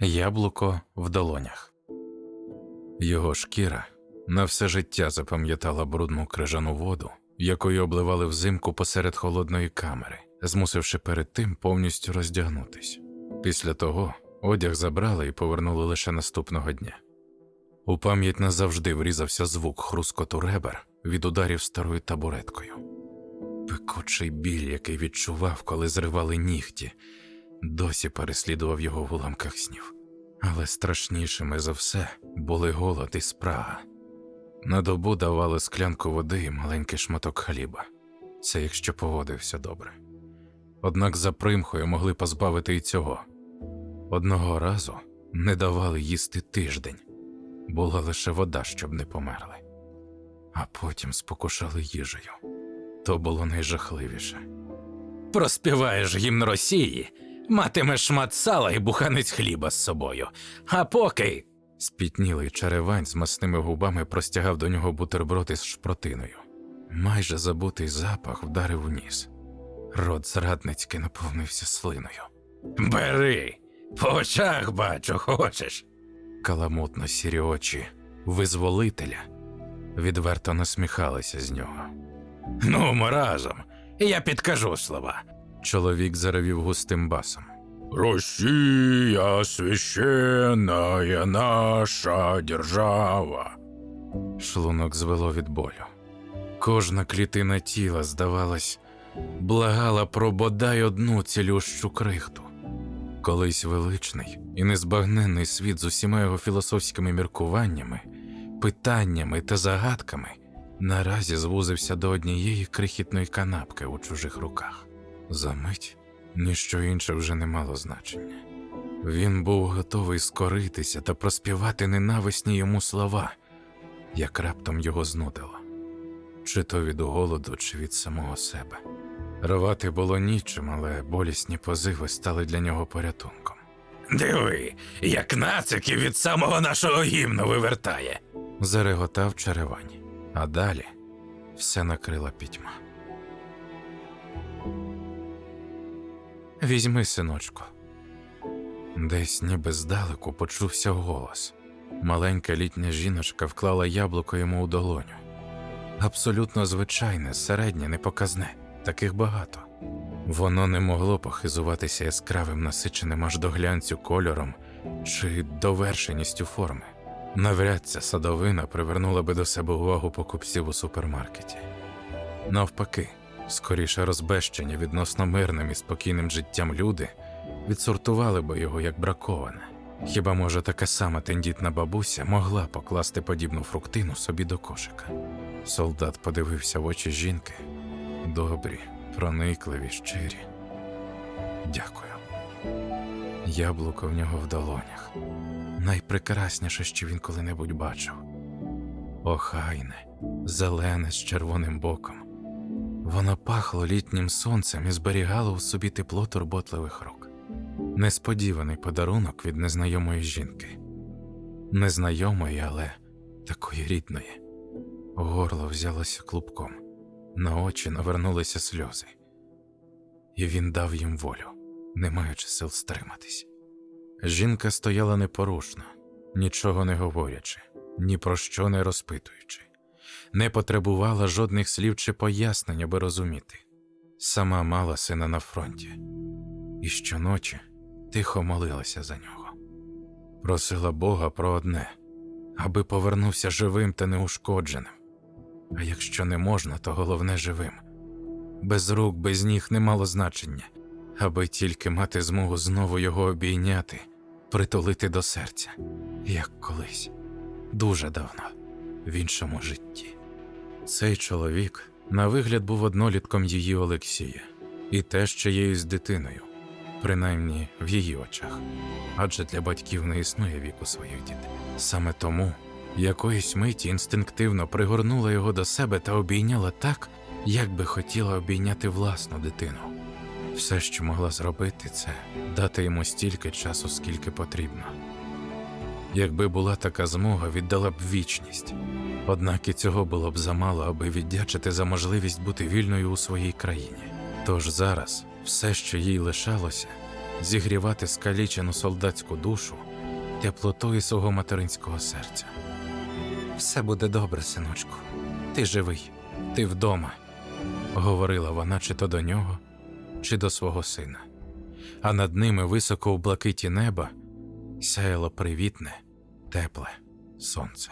Яблуко в долонях. Його шкіра на все життя запам'ятала брудну крижану воду, якою обливали взимку посеред холодної камери, змусивши перед тим повністю роздягнутись. Після того одяг забрали і повернули лише наступного дня. У пам'ять назавжди врізався звук хрускоту ребер від ударів старою табуреткою. Пекучий біль, який відчував, коли зривали нігті, досі переслідував його в уламках снів. Але страшнішими за все були голод і спрага. На добу давали склянку води і маленький шматок хліба. Це якщо поводився добре. Однак за примхою могли позбавити і цього. Одного разу не давали їсти тиждень, була лише вода, щоб не померли, а потім спокушали їжею. То було найжахливіше. Проспіваєш гімн Росії, матимеш шмат сала і буханець хліба з собою. А поки Спітнілий черевань з масними губами простягав до нього бутерброд із шпротиною. Майже забутий запах вдарив у ніс. Рот зрадницьки наповнився слиною. бери, по очах бачу, хочеш. Каламутно сірі очі визволителя відверто насміхалися з нього. Ну, разом. Я підкажу слова. Чоловік заревів густим басом. Россия священная наша держава. Шлунок звело від болю. Кожна клітина тіла, здавалось, благала про бодай одну цілющу крихту. Колись величний і незбагненний світ з усіма його філософськими міркуваннями, питаннями та загадками наразі звузився до однієї крихітної канапки у чужих руках. Замить ніщо інше вже не мало значення. Він був готовий скоритися та проспівати ненависні йому слова, як раптом його знудило, чи то від голоду, чи від самого себе. Рвати було нічим, але болісні позиви стали для нього порятунком. Диви, як нациків від самого нашого гімну вивертає. Зареготав черевань, а далі все накрила пітьма. Візьми, синочку. Десь ніби здалеку почувся голос. Маленька літня жіночка вклала яблуко йому у долоню. Абсолютно звичайне, середнє, непоказне, таких багато. Воно не могло похизуватися яскравим насиченим аж до глянцю кольором чи довершеністю форми. Навряд ця садовина привернула би до себе увагу покупців у супермаркеті. Навпаки, скоріше розбещені відносно мирним і спокійним життям люди відсортували би його як браковане. Хіба може така сама тендітна бабуся могла покласти подібну фруктину собі до кошика? Солдат подивився в очі жінки. Добрі, проникливі, щирі. Дякую. Яблуко в нього в долонях. Найпрекрасніше, що він коли-небудь бачив. Охайне, зелене з червоним боком. Воно пахло літнім сонцем і зберігало у собі тепло турботливих рук. Несподіваний подарунок від незнайомої жінки. Незнайомої, але такої рідної. Горло взялося клубком, на очі навернулися сльози, і він дав їм волю, не маючи сил стриматись. Жінка стояла непорушно, нічого не говорячи, ні про що не розпитуючи, не потребувала жодних слів чи пояснень, аби розуміти. Сама мала сина на фронті, і щоночі тихо молилася за нього. Просила Бога про одне, аби повернувся живим та неушкодженим. А якщо не можна, то головне живим. Без рук, без ніг не мало значення, аби тільки мати змогу знову його обійняти, притулити до серця, як колись, дуже давно, в іншому житті. Цей чоловік на вигляд був однолітком її Олексія, і теж чиєюсь дитиною, принаймні в її очах, адже для батьків не існує віку своїх дітей. Саме тому якоїсь миті інстинктивно пригорнула його до себе та обійняла так, як би хотіла обійняти власну дитину. Все, що могла зробити, це дати йому стільки часу, скільки потрібно. Якби була така змога, віддала б вічність. Однак і цього було б замало, аби віддячити за можливість бути вільною у своїй країні. Тож зараз все, що їй лишалося, зігрівати скалічену солдатську душу теплотою свого материнського серця. Все буде добре, синочку. Ти живий, ти вдома, говорила вона чи то до нього, чи до свого сина. А над ними високо в блакиті неба сяяло привітне, тепле сонце.